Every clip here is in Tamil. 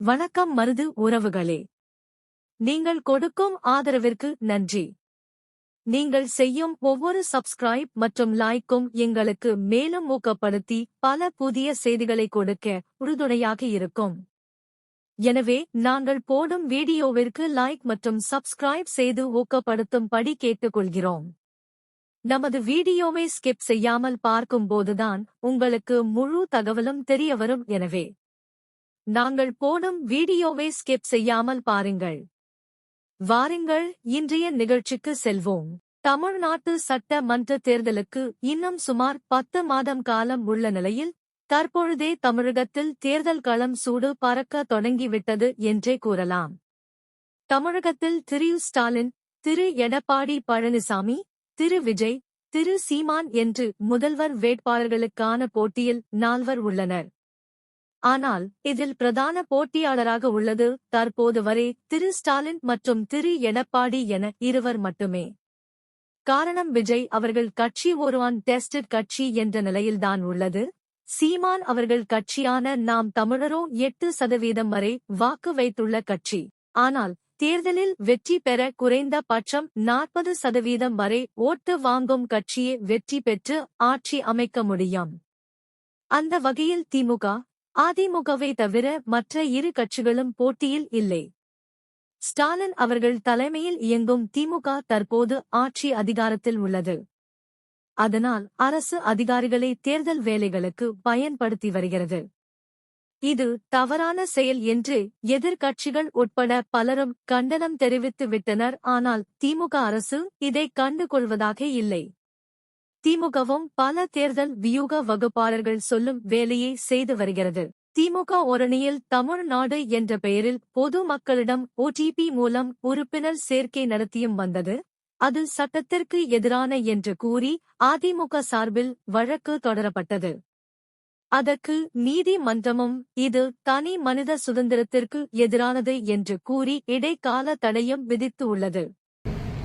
வணக்கம் மருது உறவுகளே. நீங்கள் கொடுக்கும் ஆதரவிற்கு நன்றி. நீங்கள் செய்யும் ஒவ்வொரு சப்ஸ்கிரைப் மற்றும் லைக்கும் எங்களுக்கு மேலும் ஊக்கப்படுத்தி பல புதிய செய்திகளை கொடுக்க உறுதுணையாக இருக்கும். எனவே நாங்கள் போடும் வீடியோவிற்கு லைக் மற்றும் சப்ஸ்கிரைப் செய்து ஊக்கப்படுத்தும்படி கேட்டுக்கொள்கிறோம். நமது வீடியோவை ஸ்கிப் செய்யாமல் பார்க்கும்போதுதான் உங்களுக்கு முழு தகவலும் தெரியவரும் எனவே நாங்கள் போடும் வீடியோவை ஸ்கிப் செய்யாமல் பாருங்கள். வாருங்கள் இன்றைய நிகழ்ச்சிக்கு செல்வோம். தமிழ்நாட்டு சட்ட மன்ற தேர்தலுக்கு இன்னும் சுமார் பத்து மாதம் காலம் உள்ள நிலையில் தற்பொழுதே தமிழகத்தில் தேர்தல் களம் சூடு பறக்க தொடங்கிவிட்டது என்றே கூறலாம். தமிழகத்தில் திரு ஸ்டாலின் திரு எடப்பாடி பழனிசாமி திரு விஜய் திரு சீமான் என்று முதல்வர் வேட்பாளர்களுக்கான போட்டியில் நால்வர் உள்ளனர். ஆனால் இதில் பிரதான போட்டியாளராக உள்ளது தற்போது வரை திரு ஸ்டாலின் மற்றும் திரு எடப்பாடி என இருவர் மட்டுமே. காரணம் விஜய் அவர்கள் கட்சி ஒரு ஆன் டெஸ்டட் கட்சி என்ற நிலையில்தான் உள்ளது. சீமான் அவர்கள் கட்சியான நாம் தமிழரோ எட்டு சதவீதம் வரை வாக்கு வைத்துள்ள கட்சி. ஆனால் தேர்தலில் வெற்றி பெற குறைந்த பட்சம் நாற்பது சதவீதம் வரை ஓட்டு வாங்கும் கட்சியே வெற்றி பெற்று ஆட்சி அமைக்க முடியும். அந்த வகையில் திமுக அதிமுகவை தவிர மற்ற இரு கட்சிகளும் போட்டியில் இல்லை. ஸ்டாலின் அவர்கள் தலைமையில் இயங்கும் திமுக தற்போது ஆட்சி அதிகாரத்தில் உள்ளது. அதனால் அரசு அதிகாரிகளை தேர்தல் வேலைகளுக்கு பயன்படுத்தி வருகிறது. இது தவறான செயல் என்று எதிர்க்கட்சிகள் உட்பட பலரும் கண்டனம் தெரிவித்து விட்டனர். ஆனால் திமுக அரசு இதை கண்டுகொள்வதாக இல்லை. திமுகவும் பல தேர்தல் வியூக வகுப்பாளர்கள் சொல்லும் வேலையை செய்து வருகிறது. திமுக ஒரணியில் தமிழ்நாடு என்ற பெயரில் பொது மக்களிடம் ஓடிபி மூலம் உறுப்பினர் சேர்க்கை நடத்தியும் வந்தது. அது சட்டத்திற்கு எதிரான என்று கூறி அதிமுக சார்பில் வழக்கு தொடரப்பட்டது. அதற்கு நீதிமன்றமும் இது தனி மனித சுதந்திரத்திற்கு எதிரானது என்று கூறி இடைக்கால தடையும் விதித்து உள்ளது.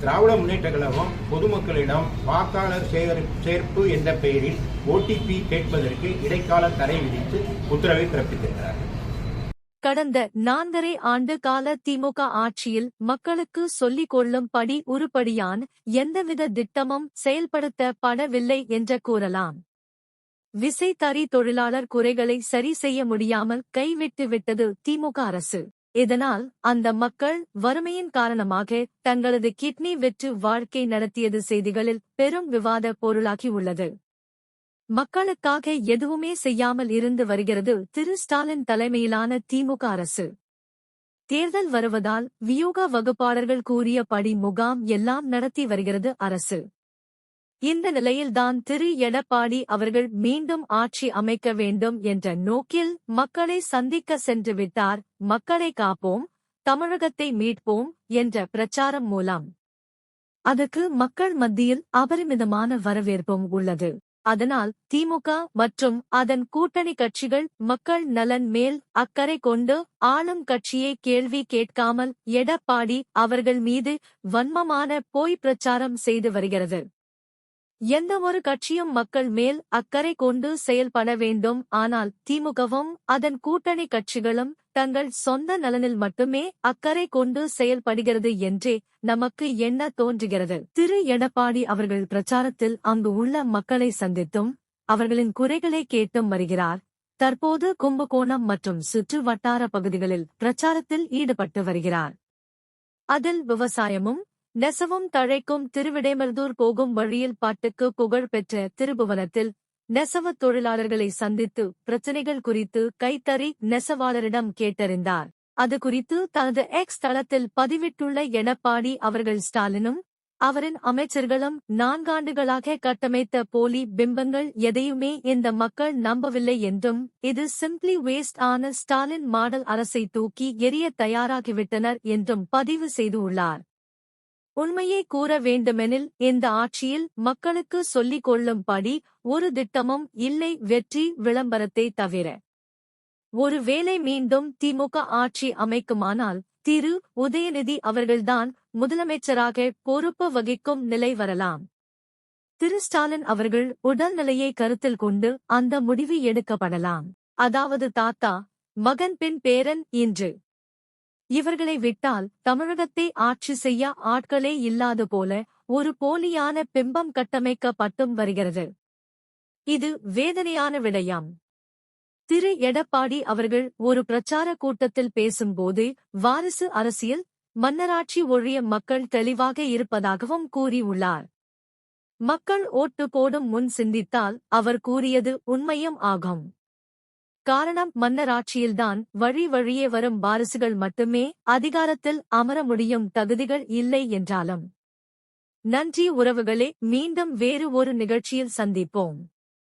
திராவிட முன்னேற்ற கழகம் பொதுமக்களிடம் வாக்காளர் சேகரி- சேர்ப்பு என்ற பெயரில் ஓடிபி கேட்பதற்கு இடைக்கால தடை விதித்து உத்தரவை பிறப்பித்திருக்கிறார் கடந்த நான்கரை ஆண்டு கால திமுக ஆட்சியில் மக்களுக்கு சொல்லிக் கொள்ளும்படி உருப்படியான் எந்தவித திட்டமும் செயல்படுத்தப்படவில்லை என்று கூறலாம். விசைத்தறி தொழிலாளர் குறைகளை சரி செய்ய முடியாமல் கைவிட்டு விட்டது திமுக அரசு. இதனால் அந்த மக்கள் வறுமையின் காரணமாக தங்களது கிட்னி வெற்று வாழ்க்கை நடத்தியது செய்திகளில் பெரும் விவாத பொருளாகி உள்ளது. மக்களுக்காக எதுவுமே செய்யாமல் இருந்து வருகிறது திரு ஸ்டாலின் தலைமையிலான திமுக அரசு. தேர்தல் வருவதால் வியூக வகுப்பாளர்கள் கூறியபடி முகாம் எல்லாம் நடத்தி வருகிறது அரசு. இந்த நிலையில்தான் திரு எடப்பாடி அவர்கள் மீண்டும் ஆட்சி அமைக்க வேண்டும் என்ற நோக்கில் மக்களை சந்திக்க சென்று விட்டார் மக்களை காப்போம் தமிழகத்தை மீட்போம் என்ற பிரச்சாரம் மூலம். அதுக்கு மக்கள் மத்தியில் அபரிமிதமான வரவேற்பும் உள்ளது. அதனால் திமுக மற்றும் அதன் கூட்டணி கட்சிகள் மக்கள் நலன் மேல் அக்கறை கொண்டு ஆளும் கட்சியை கேள்வி கேட்காமல் எடப்பாடி அவர்கள் மீது வன்மமான போய் பிரச்சாரம் செய்து வருகிறது. எந்தவொரு கட்சியும் மக்கள் மேல் அக்கறை கொண்டு செயல்பட வேண்டும். ஆனால் திமுகவும் அதன் கூட்டணி கட்சிகளும் தங்கள் சொந்த நலனில் மட்டுமே அக்கறை கொண்டு செயல்படுகிறது என்றே நமக்கு என்ன தோன்றுகிறது? திரு. எடப்பாடி அவர்கள் பிரச்சாரத்தில் அங்கு உள்ள மக்களை சந்தித்தும் அவர்களின் குறைகளை கேட்டும் வருகிறார். தற்போது கும்பகோணம் மற்றும் சுற்று வட்டார பகுதிகளில் பிரச்சாரத்தில் ஈடுபட்டு வருகிறார். அதில் விவசாயமும் நெசவும் தழைக்கும் திருவிடைமருதூர் போகும் வழியில் பாட்டுக்கு புகழ் பெற்ற திருபுவனத்தில் நெசவுத் தொழிலாளர்களை சந்தித்து பிரச்சினைகள் குறித்து கைத்தறி நெசவாளரிடம் கேட்டறிந்தார். அது குறித்து தனது எக்ஸ் தளத்தில் பதிவிட்டுள்ள எடப்பாடி அவர்கள் ஸ்டாலினும் அவரின் அமைச்சர்களும் நான்காண்டுகளாக கட்டமைத்த போலி பிம்பங்கள் எதையுமே இந்த மக்கள் நம்பவில்லை என்றும் இது சிம்பிளி வேஸ்ட் ஆன ஸ்டாலின் மாடல் அரசை தூக்கி எரிய தயாராகிவிட்டனர் என்றும் பதிவு செய்து உள்ளார் உண்மையை கூற வேண்டுமெனில் இந்த ஆட்சியில் மக்களுக்கு சொல்லிக் கொள்ளும்படி ஒரு திட்டமும் இல்லை வெற்றி விளம்பரத்தை தவிர. ஒருவேளை மீண்டும் திமுக ஆட்சி அமைக்குமானால் திரு. உதயநிதி அவர்கள்தான் முதலமைச்சராக பொறுப்பு வகிக்கும் நிலை வரலாம். திரு. ஸ்டாலின் அவர்கள் உடல்நிலையை கருத்தில் கொண்டு அந்த முடிவு எடுக்கப்படலாம். அதாவது தாத்தா மகன் பின் பேரன் இன்று. இவர்களை விட்டால் தமிழகத்தை ஆட்சி செய்ய ஆட்களே இல்லாது போல ஒரு போலியான பிம்பம் கட்டமைக்கப்பட்டும் வருகிறது. இது வேதனையான விடயம். திரு எடப்பாடி அவர்கள் ஒரு பிரச்சார கூட்டத்தில் பேசும்போது வாரிசு அரசியல் மன்னராட்சி ஒழிய மக்கள் தெளிவாக இருப்பதாகவும் கூறியுள்ளார். மக்கள் ஓட்டு போடும் முன் சிந்தித்தால் அவர் கூறியது உண்மையும் ஆகும். காரணம் மன்னராட்சியில்தான் வழி வழியே வரும் வாரிசுகள் மட்டுமே அதிகாரத்தில் அமர முடியும் தகுதிகள் இல்லை என்றாலும். நன்றி உறவுகளே மீண்டும் வேறு ஒரு நிகழ்ச்சியில் சந்திப்போம்.